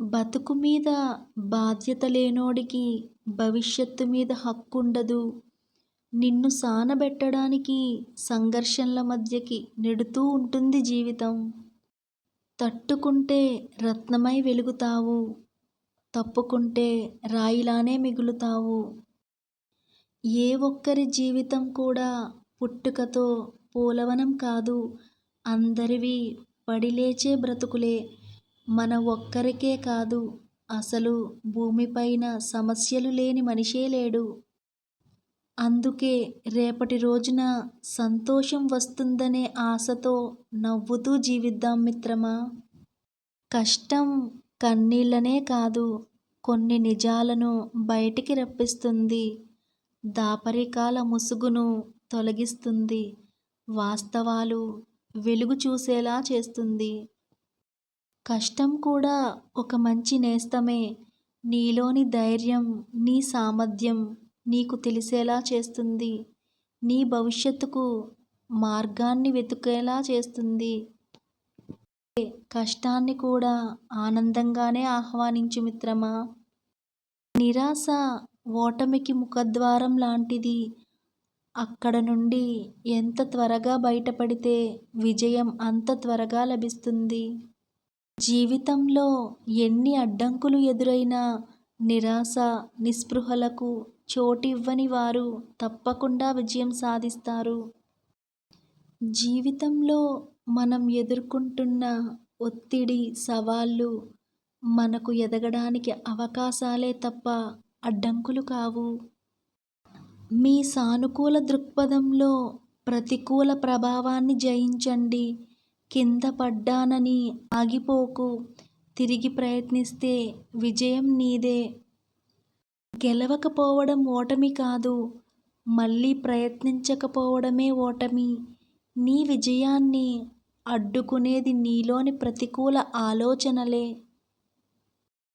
బతుకు మీద బాధ్యత లేనోడికి భవిష్యత్తు మీద హక్కుండదు. నిన్ను సానబెట్టడానికి సంఘర్షణల మధ్యకి నెడుతూ ఉంటుంది జీవితం. తట్టుకుంటే రత్నమై వెలుగుతావు. తప్పుకుంటే రాయిలానే మిగులుతావు. ఏ ఒక్కరి జీవితం కూడా పుట్టుకతో పూలవనం కాదు. అందరివీ పడిలేచే బ్రతుకులే. మన ఒక్కరికే కాదు అసలు భూమిపైన సమస్యలు లేని మనిషే లేడు. అందుకే రేపటి రోజున సంతోషం వస్తుందనే ఆశతో నవ్వుతూ జీవిద్దాం మిత్రమా! కష్టం కన్నీళ్ళనే కాదు కొన్ని నిజాలను బయటికి రప్పిస్తుంది. దాపరికాల ముసుగును తొలగిస్తుంది. వాస్తవాలు వెలుగు చూసేలా చేస్తుంది. కష్టం కూడా ఒక మంచి నేస్తమే. నీలోని ధైర్యం, నీ సామర్థ్యం నీకు తెలిసేలా చేస్తుంది. నీ భవిష్యత్తుకు మార్గాన్ని వెతికేలా చేస్తుంది. కష్టాన్ని కూడా ఆనందంగానే ఆహ్వానించు మిత్రమా! నిరాశ ఓటమికి ముఖద్వారం లాంటిది. అక్కడ నుండి ఎంత త్వరగా బయటపడితే విజయం అంత త్వరగా లభిస్తుంది. జీవితంలో ఎన్ని అడ్డంకులు ఎదురైనా నిరాశ, నిస్పృహలకు చోటివ్వని వారు తప్పకుండా విజయం సాధిస్తారు. జీవితంలో మనం ఎదుర్కొంటున్న ఒత్తిడి, సవాళ్ళు మనకు ఎదగడానికి అవకాశాలే తప్ప అడ్డంకులు కావు. మీ సానుకూల దృక్పథంలో ప్రతికూల ప్రభావాన్ని జయించండి. కింద పడ్డానని ఆగిపోకు. తిరిగి ప్రయత్నిస్తే విజయం నీదే. గెలవకపోవడం ఓటమి కాదు. మళ్ళీ ప్రయత్నించకపోవడమే ఓటమి. నీ విజయాన్ని అడ్డుకునేది నీలోని ప్రతికూల ఆలోచనలే.